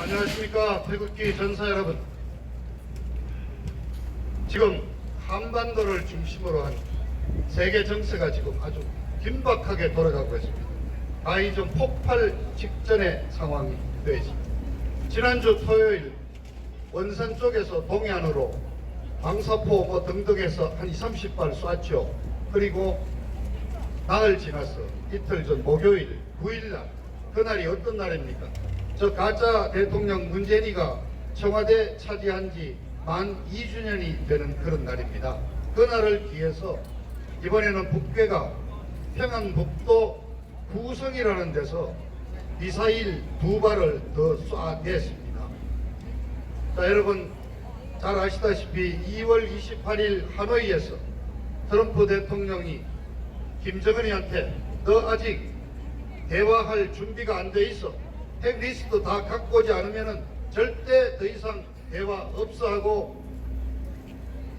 안녕하십니까 태극기 전사 여러분. 지금 한반도를 중심으로 한 세계 정세가 지금 아주 긴박하게 돌아가고 있습니다. 아이전 폭발 직전의 상황이 되어 있습니다 지난주 토요일 원산 쪽에서 동해안으로 방사포 뭐 등등해서 한 2, 30발 쐈죠. 그리고 나흘 지나서 이틀 전 목요일 9일날 그날이 어떤 날입니까? 저 가짜 대통령 문재인이가 청와대 차지한 지 만 2주년이 되는 그런 날입니다. 그날을 기해서 이번에는 북괴가 평안북도 구성이라는 데서 미사일 두 발을 더 쏴냈습니다. 자 여러분 잘 아시다시피 2월 28일 하노이에서 트럼프 대통령이 김정은이한테 너 아직 대화할 준비가 안 돼 있어. 핵 리스트 다 갖고 오지 않으면은 절대 더 이상 대화 없어 하고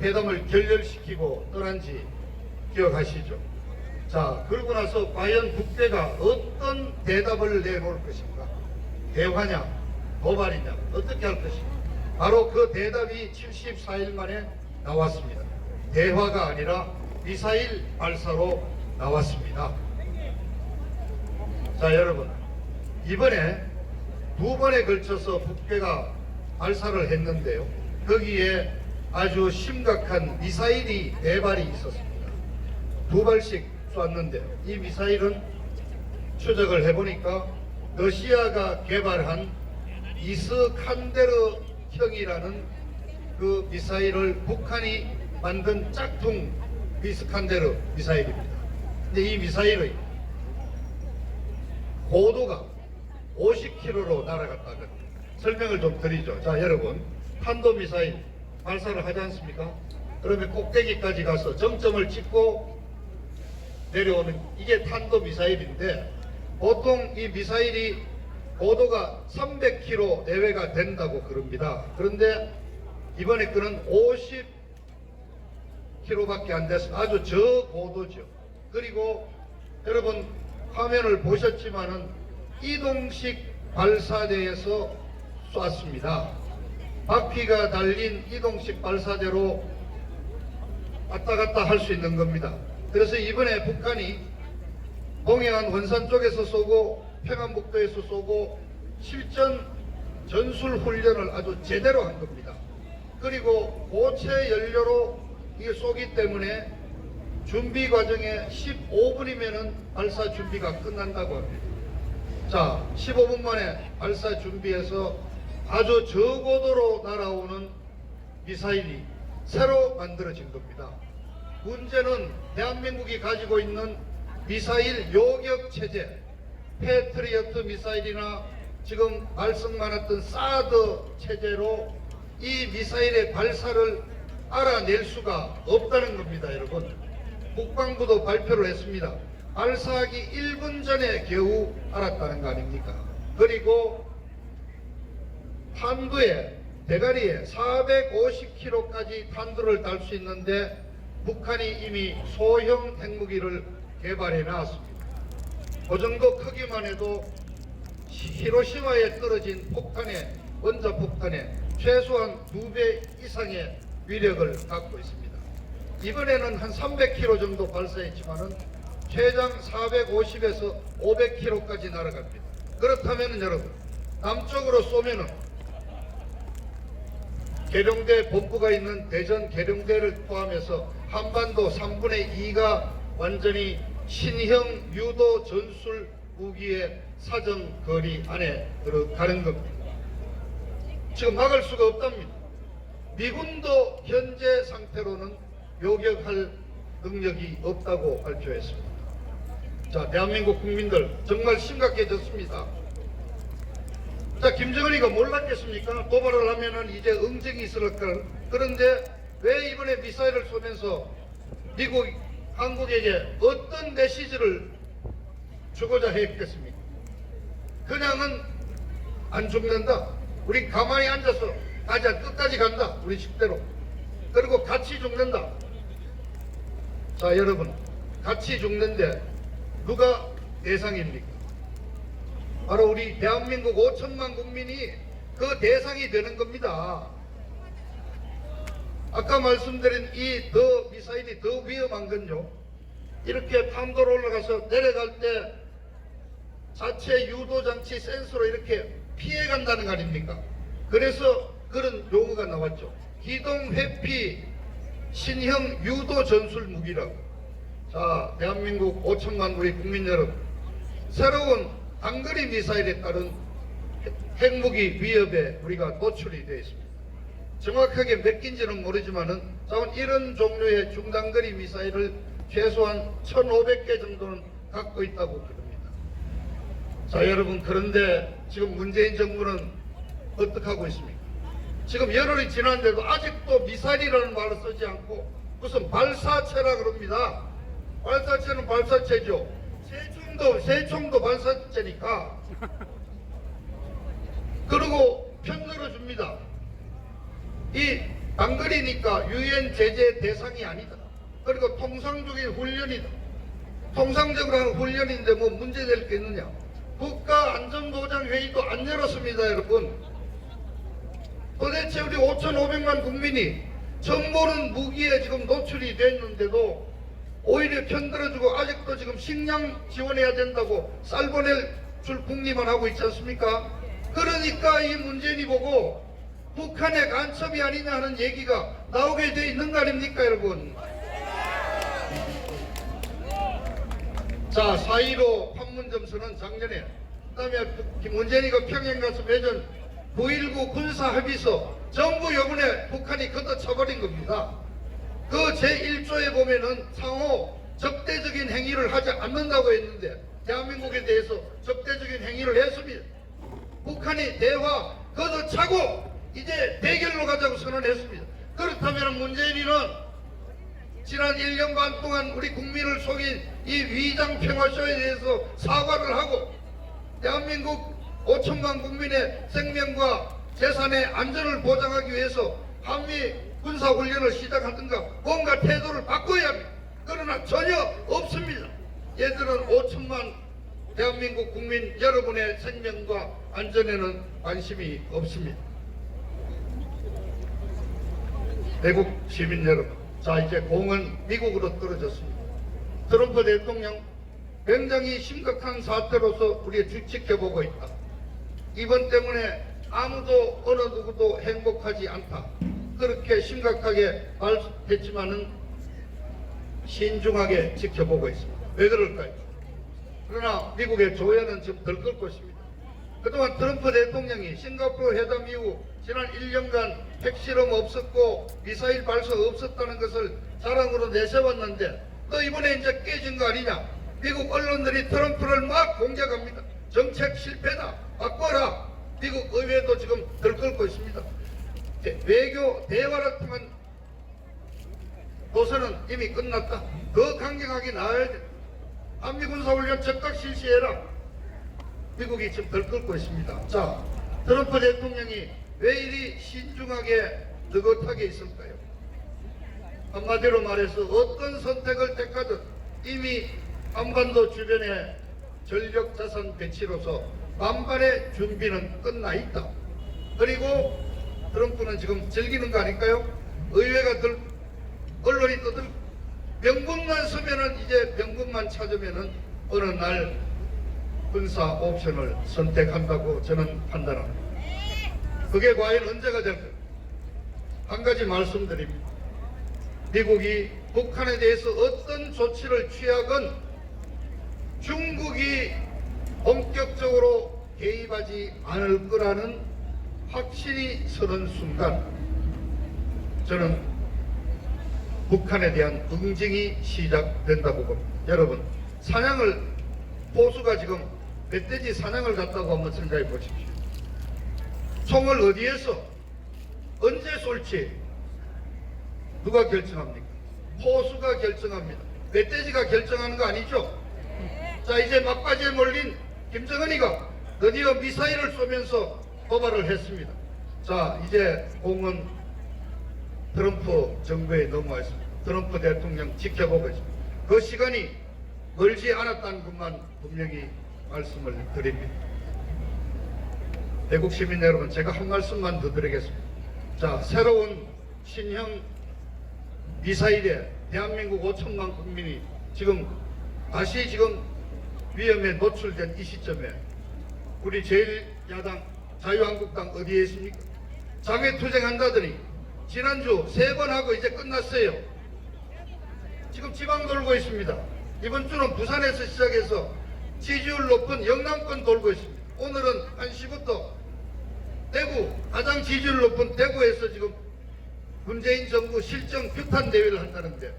회담을 결렬시키고 떠난 지 기억하시죠? 자, 그러고 나서 과연 국대가 어떤 대답을 내놓을 것인가? 대화냐? 도발이냐? 어떻게 할 것인가? 바로 그 대답이 74일 만에 나왔습니다. 대화가 아니라 미사일 발사로 나왔습니다. 자, 여러분. 이번에 두 번에 걸쳐서 북괴가 발사를 했는데요. 거기에 아주 심각한 미사일이 네 발이 있었습니다. 두 발씩 쐈는데 이 미사일은 추적을 해보니까 러시아가 개발한 이스칸데르형이라는 그 미사일을 북한이 만든 짝퉁 이스칸데르 미사일입니다. 근데 이 미사일의 고도가 50km로 날아갔다는 설명을 좀 드리죠. 자, 여러분. 탄도 미사일 발사를 하지 않습니까? 그러면 꼭대기까지 가서 정점을 찍고 내려오는 이게 탄도 미사일인데 보통 이 미사일이 고도가 300km 내외가 된다고 그럽니다. 그런데 이번에 그는 50km밖에 안 돼서 아주 저고도죠. 그리고 여러분 화면을 보셨지만은 이동식 발사대에서 쐈습니다. 바퀴가 달린 이동식 발사대로 왔다 갔다 할 수 있는 겁니다. 그래서 이번에 북한이 동해안 원산 쪽에서 쏘고 평안북도에서 쏘고 실전 전술 훈련을 아주 제대로 한 겁니다. 그리고 고체 연료로 이게 쏘기 때문에 준비 과정에 15분이면은 발사 준비가 끝난다고 합니다. 자, 15분 만에 발사 준비해서 아주 저고도로 날아오는 미사일이 새로 만들어진 겁니다. 문제는 대한민국이 가지고 있는 미사일 요격 체제, 패트리어트 미사일이나 지금 말씀 많았던 사드 체제로 이 미사일의 발사를 알아낼 수가 없다는 겁니다, 여러분. 국방부도 발표를 했습니다. 발사하기 1분 전에 겨우 알았다는 거 아닙니까? 그리고 탄두에 대가리에 450km까지 탄두를 달 수 있는데 북한이 이미 소형 핵무기를 개발해 놨습니다. 그 정도 크기만 해도 히로시마에 떨어진 폭탄의 원자 폭탄의 최소한 두배 이상의 위력을 갖고 있습니다. 이번에는 한 300km 정도 발사했지만은 최장 450에서 500km까지 날아갑니다. 그렇다면 여러분 남쪽으로 쏘면은 계룡대 본부가 있는 대전 계룡대를 포함해서 한반도 3분의 2가 완전히 신형 유도 전술 무기의 사정 거리 안에 들어가는 겁니다. 지금 막을 수가 없답니다. 미군도 현재 상태로는 요격할 능력이 없다고 발표했습니다. 자, 대한민국 국민들 정말 심각해졌습니다. 자, 김정은이가 몰랐겠습니까? 도발을 하면은 이제 응징이 있을 걸. 그런데 왜 이번에 미사일을 쏘면서 미국, 한국에게 어떤 메시지를 주고자 했겠습니까? 그냥은 안 죽는다. 우리 가만히 앉아서 가자. 끝까지 간다. 우리 식대로. 그리고 같이 죽는다. 자, 여러분. 같이 죽는데 누가 대상입니까? 바로 우리 대한민국 5천만 국민이 그 대상이 되는 겁니다. 아까 말씀드린 이 더 미사일이 더 위험한 건요. 이렇게 탄도로 올라가서 내려갈 때 자체 유도 장치 센서로 이렇게 피해 간다는 거 아닙니까? 그래서 그런 용어가 나왔죠. 기동 회피 신형 유도 전술 무기라고. 자, 대한민국 5천만 우리 국민 여러분. 새로운 단거리 미사일에 따른 핵무기 위협에 우리가 노출이 되어 있습니다. 정확하게 몇 기인지는 모르지만은 이런 종류의 중단거리 미사일을 최소한 1,500개 정도는 갖고 있다고 그럽니다. 자 여러분 그런데 지금 문재인 정부는 어떻게 하고 있습니까? 지금 열흘이 지났는데도 아직도 미사일이라는 말을 쓰지 않고 무슨 발사체라 그럽니다. 발사체는 발사체죠. 세총도 세총도 발사체니까. 그리고 편들어 줍니다. 이 단거리니까 유엔 제재 대상이 아니다. 그리고 통상적인 훈련이다. 통상적으로 하는 훈련인데 뭐 문제될 게 있느냐. 국가안전보장회의도 안 열었습니다, 여러분. 도대체 우리 5,500만 국민이 처음 보는 무기에 지금 노출이 됐는데도 오히려 편들어주고 아직도 지금 식량 지원해야 된다고 쌀 보낼 줄 궁리만 하고 있지 않습니까? 그러니까 이 문재인이 보고 북한의 간첩이 아니냐 하는 얘기가 나오게 돼 있는 거 아닙니까 여러분? 자, 4.15 판문점선은 작년에 그 다음에 문재인이가 평양 가서 매전 9.19 군사합의서 전부 요번에 북한이 걷어차버린 겁니다. 그 제1조에 보면은 상호 적대적인 행위를 하지 않는다고 했는데 대한민국에 대해서 적대적인 행위를 했습니다. 북한이 대화 걷어차고 이제 대결로 가자고 선언했습니다. 그렇다면 문재인이는 지난 1년 반 동안 우리 국민을 속인 이 위장 평화쇼에 대해서 사과를 하고 대한민국 5천만 국민의 생명과 재산의 안전을 보장하기 위해서 한미 군사훈련을 시작하든가 뭔가 태도를 바꿔야 합니다. 그러나 전혀 없습니다. 얘들은 5천만 대한민국 국민 여러분의 생명과 안전에는 관심이 없습니다. 외국 시민 여러분, 자 이제 공은 미국으로 떨어졌습니다. 트럼프 대통령 굉장히 심각한 사태로서 우리가 주- 지켜보고 있다. 이번 때문에 아무도 어느 누구도 행복하지 않다. 그렇게 심각하게 발했지만은 신중하게 지켜보고 있습니다. 왜 그럴까요? 그러나 미국의 조회는 지금 덜 끌고 있습니다. 그동안 트럼프 대통령이 싱가포르 회담 이후 지난 1년간 핵실험 없었고 미사일 발사 없었다는 것을 자랑으로 내세웠는데 또 이번에 이제 깨진 거 아니냐? 미국 언론들이 트럼프를 막 공격합니다. 정책 실패다. 바꿔라. 미국 의회도 지금 덜 끌고 있습니다. 대- 외교 대화를 통한 노선은 이미 끝났다. 더 강경하게 나아야 돼. 한미 군사훈련 즉각 실시해라. 미국이 지금 덜 끌고 있습니다. 자, 트럼프 대통령이 왜 이리 신중하게 느긋하게 있을까요? 한마디로 말해서 어떤 선택을 택하든 이미 한반도 주변의 전력 자산 배치로서 만반의 준비는 끝나 있다. 그리고 트럼프는 지금 즐기는 거 아닐까요? 의회가 들, 언론이 떠들, 명분만 서면은 이제 명분만 찾으면은 어느 날 군사 옵션을 선택한다고 저는 판단합니다. 그게 과연 언제가 될까요? 한 가지 말씀드립니다. 미국이 북한에 대해서 어떤 조치를 취하건 중국이 본격적으로 개입하지 않을 거라는 확신이 서는 순간 저는 북한에 대한 응징이 시작된다고 봅니다. 여러분, 사냥을, 포수가 지금 멧돼지 사냥을 갔다고 한번 생각해 보십시오. 총을 어디에서, 언제 쏠지, 누가 결정합니까? 포수가 결정합니다. 멧돼지가 결정하는 거 아니죠? 자, 이제 막바지에 몰린 김정은이가 드디어 미사일을 쏘면서 도발을 했습니다. 자, 이제 공은 트럼프 정부에 넘어와 있습니다. 트럼프 대통령 지켜보고 있습니다. 그 시간이 멀지 않았다는 것만 분명히 말씀을 드립니다. 대국 시민 여러분, 제가 한 말씀만 더 드리겠습니다. 자, 새로운 신형 미사일에 대한민국 5천만 국민이 지금 다시 지금 위험에 노출된 이 시점에 우리 제1야당 자유한국당 어디에 있습니까? 장외 투쟁한다더니 지난주 세 번 하고 이제 끝났어요. 지금 지방 돌고 있습니다. 이번 주는 부산에서 시작해서 지지율 높은 영남권 돌고 있습니다. 오늘은 1시부터 대구 가장 지지율 높은 대구에서 지금 문재인 정부 실정 규탄 대회를 한다는데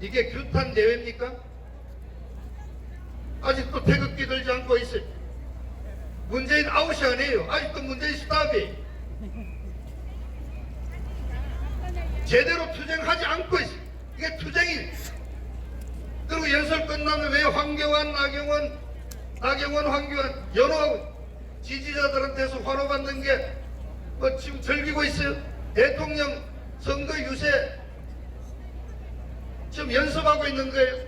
이게 규탄 대회입니까? 아직도 태극기 들지 않고 있어요. 문재인 아웃이 아니에요. 아직도 문재인 스탑이 제대로 투쟁하지 않고 있어요. 이게 투쟁이 그리고 연설 끝나면 왜 황교안, 나경원, 나경원, 황교안 연호하고 지지자들한테서 환호받는 게 뭐 지금 즐기고 있어요. 대통령 선거 유세 지금 연습하고 있는 거예요.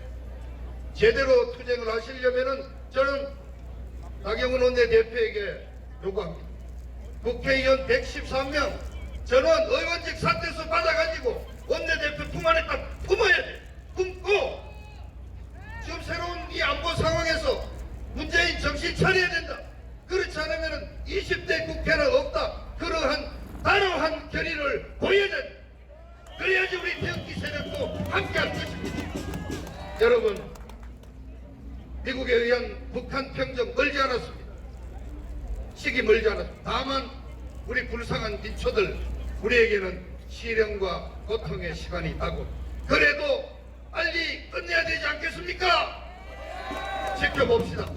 제대로 투쟁을 하시려면은 저는 나경원 원내대표에게 요구합니다. 국회의원 113명 전원 의원직 사퇴서 받아가지고 원내대표 품 안에 딱 품어야 돼. 품고 지금 새로운 이 안보 상황에서 문재인 정신 차려야 된다. 그렇지 않으면 20대 국회는 없다. 그러한 단호한 결의를 보여야 된다. 그래야지 우리 태극기 세력도 함께 할 것입니다. 여러분, 미국에 의한 북한 평정 멀지 않았습니다. 시기 멀지 않았습니다. 다만 우리 불쌍한 민초들 우리에게는 시련과 고통의 시간이 있다고 그래도 빨리 끝내야 되지 않겠습니까? 지켜봅시다.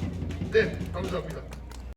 네, 감사합니다.